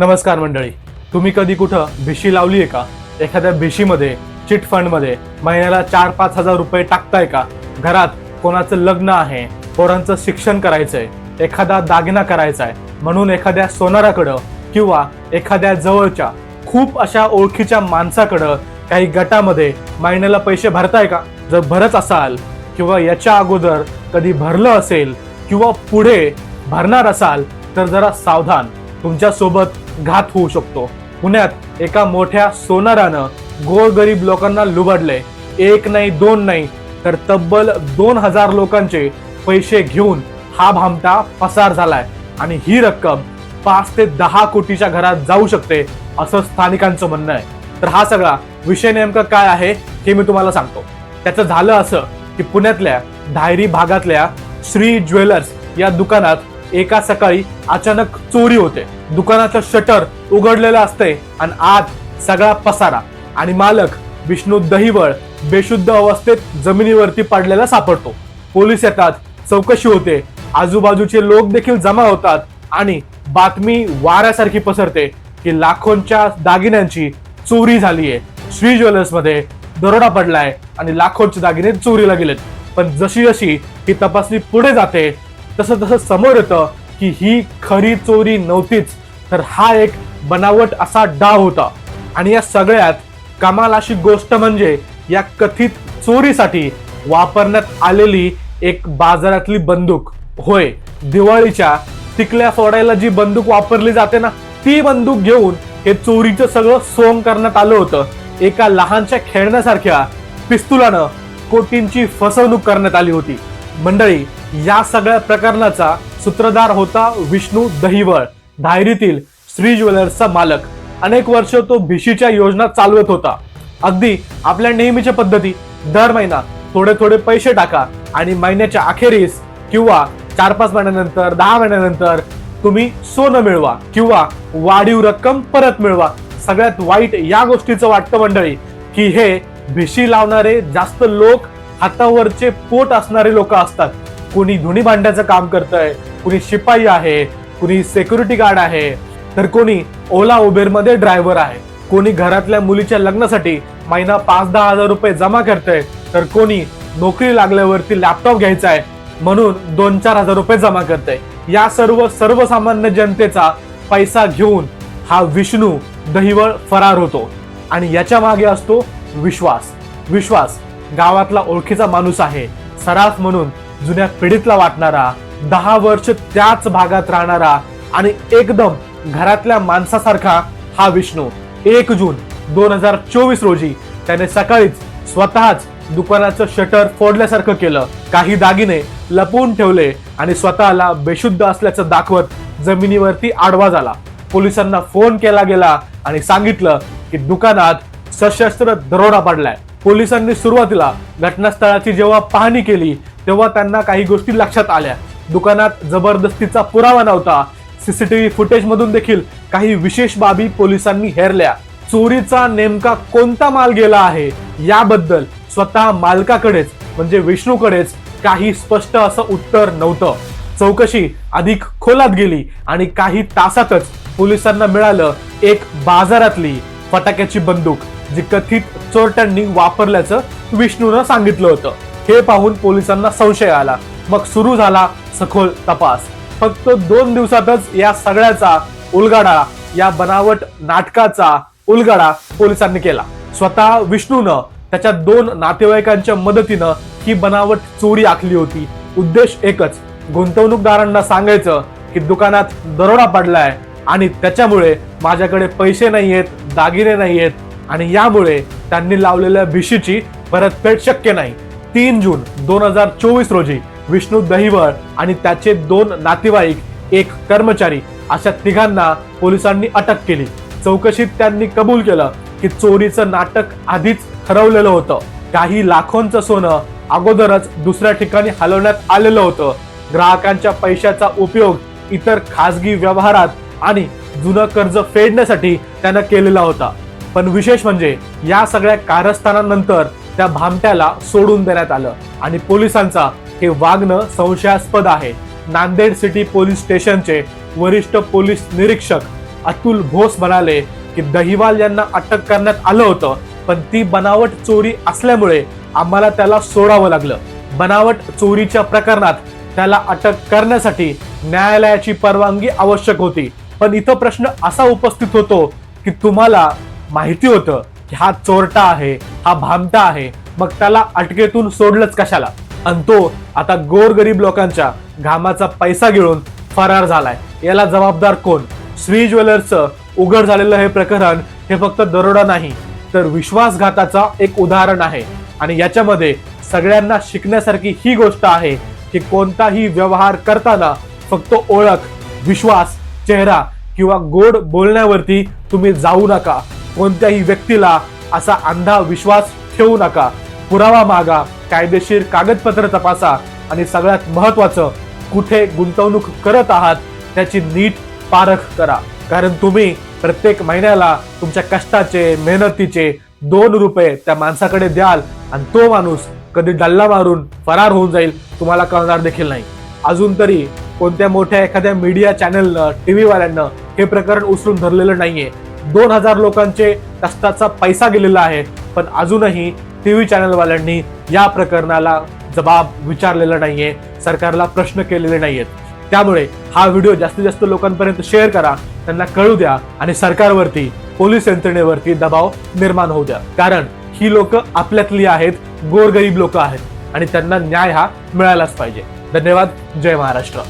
नमस्कार मंडळी. तुम्ही कधी कुठं भिशी लावली आहे का? एखाद्या भिशीमध्ये चिट फंडमध्ये महिन्याला चार पाच हजार रुपये टाकताय का? घरात कोणाचं लग्न आहे पोरांचं शिक्षण करायचंय एखादा दागिना करायचा आहे म्हणून एखाद्या सोनाराकडं किंवा एखाद्या जवळच्या खूप अशा ओळखीच्या माणसाकडं काही गटामध्ये महिन्याला पैसे भरताय का? जर भरत असाल किंवा याच्या अगोदर कधी भरलं असेल किंवा पुढे भरणार असाल तर जरा सावधान. तुमच्यासोबत घात होऊ शकतो. पुण्यात एका मोठ्या सोनारानं गोरगरीब लोकांना लुबाडले. एक नाही दोन नाही तर तब्बल दोन हजार लोकांचे पैसे घेऊन हा भामटा पसार झालाय. आणि ही रक्कम पाच ते दहा कोटीच्या घरात जाऊ शकते असं स्थानिकांचं म्हणणं आहे. तर हा सगळा विषय नेमका काय आहे हे मी तुम्हाला सांगतो. त्याचं झालं असं की पुण्यातल्या धायरी भागातल्या श्री ज्वेलर्स या दुकानात एका सकाळी अचानक चोरी होते. दुकानाचं शटर उघडलेलं असते आणि आत सगळा पसारा आणि मालक विष्णू दहिवळ बेशुद्ध अवस्थेत जमिनीवरती पडलेला सापडतो. पोलीस येतात चौकशी होते आजूबाजूचे लोक देखील जमा होतात आणि बातमी वाऱ्यासारखी पसरते की लाखोंच्या दागिन्यांची चोरी झालीये. श्री ज्वेलर्समध्ये दरोडा पडलाय आणि लाखोंचे दागिने चोरीला गेलेत. पण जशी जशी ही तपासणी पुढे जाते तसं तसं समोर येतं की ही खरी चोरी नव्हतीच तर हा एक बनावट असा डाव होता. आणि या सगळ्यात कमाल अशी गोष्ट म्हणजे या कथित चोरीसाठी वापरण्यात आलेली एक बाजारातली बंदूक. होय दिवाळीच्या टिकल्या फोडायला जी बंदूक वापरली जाते ना ती बंदूक घेऊन हे चोरीचं सगळं सोंग करण्यात आलं होतं. एका लहानशा खेळण्यासारख्या पिस्तुलानं कोटींची फसवणूक करण्यात आली होती. मंडळी या सगळ्या प्रकरणाचा सूत्रधार होता विष्णू दहिवळ धायरीतील श्री ज्वेलर्सचा मालक. अनेक वर्ष तो भिशीच्या योजना चालवत होता. अगदी आपल्या नेहमीच्या पद्धती दर महिना थोडे थोडे पैसे टाका आणि महिन्याच्या अखेरीस किंवा चार पाच महिन्यानंतर दहा महिन्यानंतर तुम्ही सोनं मिळवा किंवा वाढीव रक्कम परत मिळवा. सगळ्यात वाईट या गोष्टीचं वाटतं मंडळी की हे भिशी लावणारे जास्त लोक हातावरचे पोट असणारे लोक असतात. कोणी धुणी भांड्याचं काम करतंय कुणी शिपाई आहे कुणी सिक्युरिटी गार्ड आहे तर कोणी ओला उबेरमध्ये ड्रायव्हर आहे. कोणी घरातल्या मुलीच्या लग्नासाठी महिना पाच दहा हजार रुपये जमा करतंय तर कोणी नोकरी लागल्यावरती लॅपटॉप घ्यायचा आहे म्हणून दोन चार हजार रुपये जमा करतंय. या सर्व सर्वसामान्य जनतेचा पैसा घेऊन हा विष्णू दहिवळ फरार होतो. आणि याच्या मागे असतो विश्वास. विश्वास गावातला ओळखीचा माणूस आहे. सराफ म्हणून जुन्या पिढीतला वाटणारा दहा वर्ष त्याच भागात राहणारा आणि एकदम घरातल्या माणसासारखा हा विष्णू. एक जून दोन हजार चोवीस रोजी त्याने सकाळीच स्वतःच दुकानाचं शटर फोडल्यासारखं केलं. काही दागिने लपवून ठेवले आणि स्वतःला बेशुद्ध असल्याचं दाखवत जमिनीवरती आडवा झाला. पोलिसांना फोन केला गेला आणि सांगितलं की दुकानात सशस्त्र दरोडा पडलाय. पोलिसांनी सुरुवातीला घटनास्थळाची जेव्हा पाहणी केली तेव्हा त्यांना काही गोष्टी लक्षात आल्या. दुकानात जबरदस्तीचा पुरावा नव्हता. सीसीटीव्ही फुटेज मधून देखील काही विशेष बाबी पोलिसांनी हेरल्या. चोरीचा नेमका कोणता माल गेला आहे याबद्दल स्वतः मालकाकडेच म्हणजे विष्णूकडेच काही स्पष्ट असं उत्तर नव्हतं. चौकशी अधिक खोलात गेली आणि काही तासातच पोलिसांना मिळालं एक बाजारातली फटाक्याची बंदूक. जी कथित चोरट्यांनी वापरल्याचं विष्णूनं सांगितलं होतं. हे पाहून पोलिसांना संशय आला. मग सुरू झाला सखोल तपास. फक्त दोन दिवसातच या सगळ्याचा उलगाडा या बनावट नाटकाचा उलगाडा पोलिसांनी केला. स्वतः विष्णूनं त्याच्या दोन नातेवाईकांच्या मदतीनं ही बनावट चोरी आखली होती. उद्देश एकच गुंतवणूकदारांना सांगायचं की दुकानात दरोडा पडलाय आणि त्याच्यामुळे माझ्याकडे पैसे नाही आहेत दागिने नाही आहेत आणि यामुळे त्यांनी लावलेल्या भिशीची परतफेड शक्य नाही. तीन जून दोन हजार चोवीस रोजी विष्णू दहिवळ आणि त्याचे दोन नातेवाईक एक कर्मचारी अशा तिघांना पोलिसांनी अटक केली. चौकशीत त्यांनी कबूल केलं की चोरीचं नाटक आधीच ठरवलेलं होतं. काही लाखोंचं सोनं अगोदरच दुसऱ्या ठिकाणी हलवण्यात आलेलं होतं. ग्राहकांच्या पैशाचा उपयोग इतर खासगी व्यवहारात आणि जुनं कर्ज फेडण्यासाठी त्यानं केलेला होता. पण विशेष म्हणजे या सगळ्या कारस्थानानंतर त्या भामट्याला सोडून देण्यात आलं. आणि पोलिसांचा हे वागणं संशयास्पद आहे. नांदेड सिटी पोलीस स्टेशनचे वरिष्ठ पोलीस निरीक्षक अतुल भोस म्हणाले की दहिवाल यांना अटक करण्यात आलं होतं पण ती बनावट चोरी असल्यामुळे आम्हाला त्याला सोडावं लागलं. बनावट चोरीच्या प्रकरणात त्याला अटक करण्यासाठी न्यायालयाची परवानगी आवश्यक होती. पण इथं प्रश्न असा उपस्थित होतो की तुम्हाला माहिती होतं की हा चोरटा आहे हा भामटा आहे. मग त्याला अटकेतून सोडलंच कशाला? आणि तो आता गोरगरीब लोकांच्या घामाचा पैसा गिळून फरार झालाय. याला जबाबदार कोण? श्री ज्वेलर्सचं उघड झालेलं हे प्रकरण हे फक्त दरोडा नाही तर विश्वासघाताचा एक उदाहरण आहे. आणि याच्यामध्ये सगळ्यांना शिकण्यासारखी ही गोष्ट आहे की कोणताही व्यवहार करताना फक्त ओळख विश्वास चेहरा किंवा गोड बोलण्यावरती तुम्ही जाऊ नका. कोणत्याही व्यक्तीला असा अंधा विश्वास ठेवू नका. पुरावा मागा कायदेशीर कागदपत्र तपासा आणि सगळ्यात महत्वाचं कुठे गुंतवणूक करत आहात त्याची नीट पारख करा. कारण तुम्ही प्रत्येक महिन्याला तुमच्या कष्टाचे मेहनतीचे दोन रुपये त्या माणसाकडे द्याल आणि तो माणूस कधी डल्ला मारून फरार होऊन जाईल तुम्हाला कळणार देखील नाही. अजून तरी कोणत्या मोठ्या एखाद्या मीडिया चॅनलनं टी व्हीवाल्यांना हे प्रकरण उचलून धरलेलं नाहीये. दोन हजार लोकांचे कष्टाचा पैसा गेलेला आहे. पण अजूनही टीव्ही चॅनलवाल्यांनी या प्रकरणाला जबाब विचारलेला नाहीये. सरकारला प्रश्न केलेले नाहीयेत. त्यामुळे हा व्हिडिओ जास्तीत जास्त लोकांपर्यंत शेअर करा त्यांना कळू द्या आणि सरकारवरती पोलीस यंत्रणेवरती दबाव निर्माण होऊ द्या. कारण ही लोक आपल्यातली आहेत गोरगरीब लोक आहेत आणि त्यांना न्याय हा मिळालाच पाहिजे. धन्यवाद. जय महाराष्ट्र.